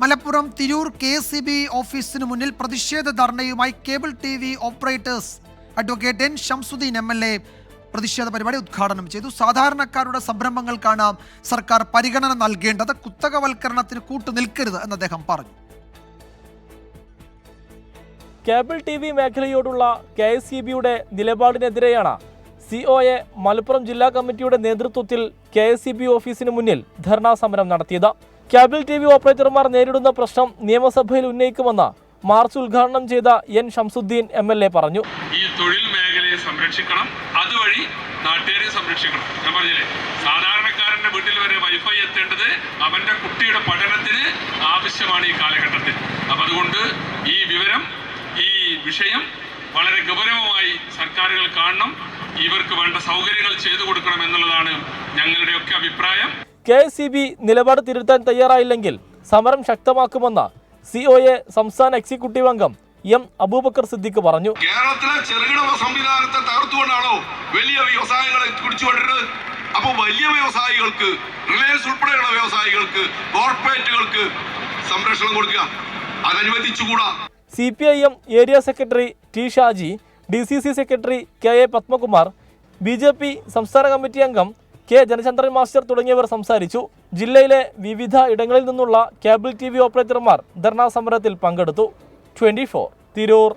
Malappuram Tirur K C B ഓഫീസിന് മുന്നിൽ പ്രതിഷേധ ധർണയുമായി cable T V operators advocate N Shamsuddin M L A പ്രതിഷേധ പരിപാടി ഉദ്ഘാടനം ചെയ്തു. സാധാരണക്കാരുടെ സംരംഭങ്ങൾക്കാണ് സർക്കാർ പരിഗണന നൽകേണ്ടത്. കുത്തകവൽക്കരണത്തിന് കൂട്ടു നിൽക്കരുത് എന്ന് അദ്ദേഹം പറഞ്ഞു. കേബിൾ ടി വി മേഖലയോടുള്ള കെ എസ് സി ബിയുടെ നിലപാടിനെതിരെയാണ് സി ഒ എ മലപ്പുറം ജില്ലാ കമ്മിറ്റിയുടെ നേതൃത്വത്തിൽ കെ എസ് സി ബി ഓഫീസിന് മുന്നിൽ ധർണാ സമരം നടത്തിയത്. കേബിൾ ടി വി ഓപ്പറേറ്റർമാർ നേരിടുന്ന പ്രശ്നം നിയമസഭയിൽ ഉന്നയിക്കുമെന്ന് മാർച്ച് ഉദ്ഘാടനം ചെയ്ത N Shamsuddin M L A പറഞ്ഞു. ഈ തൊഴിൽ മേഖലയെ സംരക്ഷിക്കണം. അതുവഴി നാട്ടുകാരെ സംരക്ഷിക്കണം. ഞാൻ പറഞ്ഞില്ലേ? സാധാരണക്കാരന്റെ വീട്ടിൽ വരെ വൈഫൈ എത്തേണ്ടത് അവന്റെ കുട്ടിയുടെ പഠനത്തിന് ആവശ്യമാണ് ഈ കാലഘട്ടത്തിൽ. അപ്പൊ അതുകൊണ്ട് ഈ വിവരം ഈ വിഷയം വളരെ ഗൗരവമായി സർക്കാരുകൾ കാണണം. ഇവർക്ക് വേണ്ട സൗകര്യങ്ങൾ ചെയ്തു കൊടുക്കണം എന്നുള്ളതാണ് ഞങ്ങളുടെയൊക്കെ അഭിപ്രായം. കെ എസ് സി ബി നിലപാട് തിരുത്താൻ തയ്യാറായില്ലെങ്കിൽ സമരം ശക്തമാക്കുമെന്ന് സി ഒ എ സംസ്ഥാന എക്സിക്യൂട്ടീവ് അംഗം എം അബൂബക്കർ സിദ്ദിഖ് പറഞ്ഞു. കേരളത്തിലെ ചെറുകിട സംവിധാനത്തെ തകർത്തുകൊണ്ടാണോ വലിയ വ്യവസായങ്ങളെ കുടിച്ചുകൊണ്ടിരുന്നത് അപ്പോൾ വലിയ വ്യവസായികൾക്ക് റിലയൻസ് ഉൾപ്പെടെയുള്ള വ്യവസായികൾക്ക് കോർപ്പറേറ്റുകൾക്ക് സംരക്ഷണം കൊടുക്കുക. അതനുവദിച്ചുകൂടാ. C P I M area secretary T Shaji D C C secretary K A Padmakumar B J P സംസ്ഥാന കമ്മിറ്റി അംഗം കെ ജനചന്ദ്രൻ മാസ്റ്റർ തുടങ്ങിയവർ സംസാരിച്ചു. ജില്ലയിലെ വിവിധ ഇടങ്ങളിൽ നിന്നുള്ള കേബിൾ ടി വി ഓപ്പറേറ്റർമാർ ധർണാ സമരത്തിൽ പങ്കെടുത്തു. Twenty four Tirur.